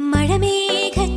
മഴമേഘ